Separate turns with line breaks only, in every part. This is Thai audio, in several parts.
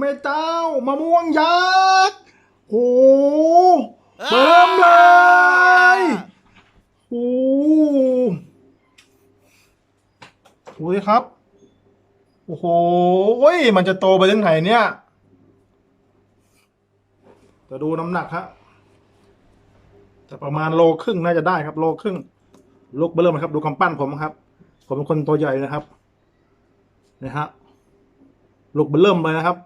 เลยเจ้ามะม่วงยักษ์โอ้เบิ่มเลยโอ้ดูสิครับ โอ้โหเฮ้ยมันจะโตไปถึงไหนเนี่ยจะดูน้ำหนักฮะแต่ประมาณโลครึ่งน่าจะได้ครับ โลครึ่งลูกเบิ่มครับดูกำปั้นผมครับ ผมเป็นคนตัวใหญ่นะครับนี่ฮะลูกเบิ่มเลยนะครับ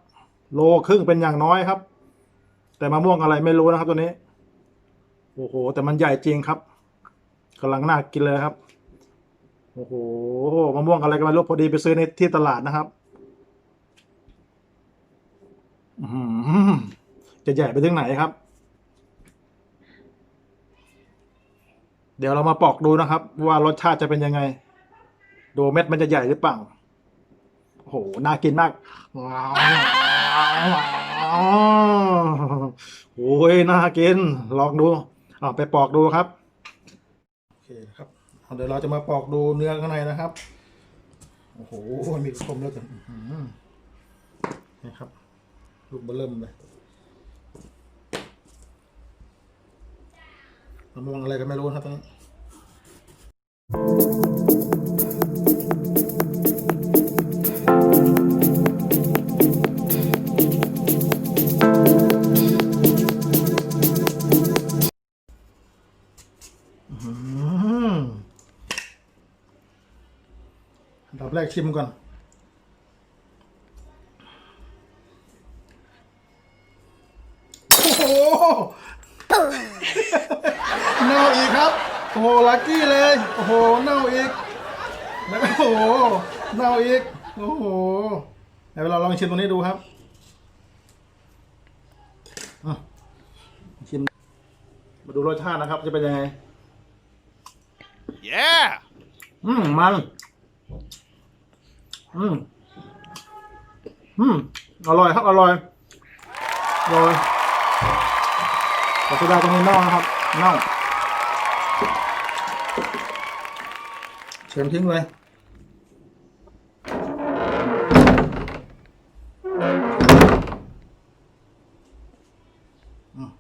โลครึ่งเป็นอย่างน้อยครับ แต่มะม่วงอะไรไม่รู้นะครับ ตัวนี้ โอ้โห แต่มันใหญ่จริงครับกำลังน่ากินเลยครับ โอ้โหมะม่วงอะไรกันไม่รู้พอดีไปซื้อในที่ตลาดนะครับอื้อหือจะใหญ่ไปถึงไหนครับ เดี๋ยวเรามาปอกดูนะครับ ว่ารสชาติจะเป็นยังไง ดูเม็ดมันจะใหญ่หรือเปล่า โอ้โหน่ากินมากโอ้ยน่ากิน ลองดูอ่าไปปอกดูครับ โอเคครับเอาเดี๋ยวเราจะมาปอกดูเนื้อข้างในนะครับ โอ้โห มีคมแล้วกันอื้อหือนี่ครับ ลูกเบอร์เริ่มเลยมะม่วงอะไรก็ไม่รู้ครับตอนนี้ ดับแรกชิมก่อน โอ้โหเน่าอีกครับ โอ้โห ลักกี้เลย โอ้โห เน่าอีก แล้วก็โอ้โห เน่าอีก โอ้โหเดี๋ยวเราลองชิมตรงนี้ดูครับอะชิม มาดูรสชาตินะครับ จะเป็นยังไง
Yeah!
อืมมัน อืมอืมอร่อยครับ อร่อยอร่อยแต่สุดาตรงนี้เน่านะครับเน่าเชิญทิ้งเลยอืม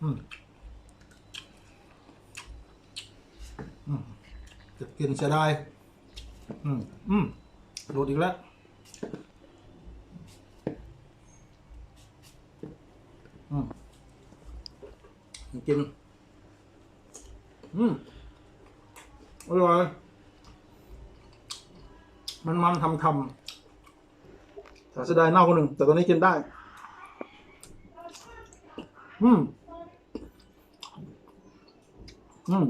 อืม จะกินเสียดายอืมอืมโดดอีกแล้วอืมกินอืมอร่อยมันมันทำทำแต่เสียดายเน่าคนหนึ่งแต่ตอนนี้กินได้ อืม อืม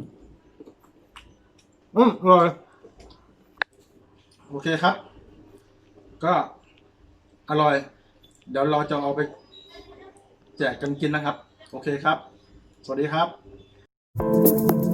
อืมอร่อยโอเคครับ ก็อร่อย เดี๋ยวเราจะเอาไป แจกกันกินนะครับ โอเคครับ สวัสดีครับ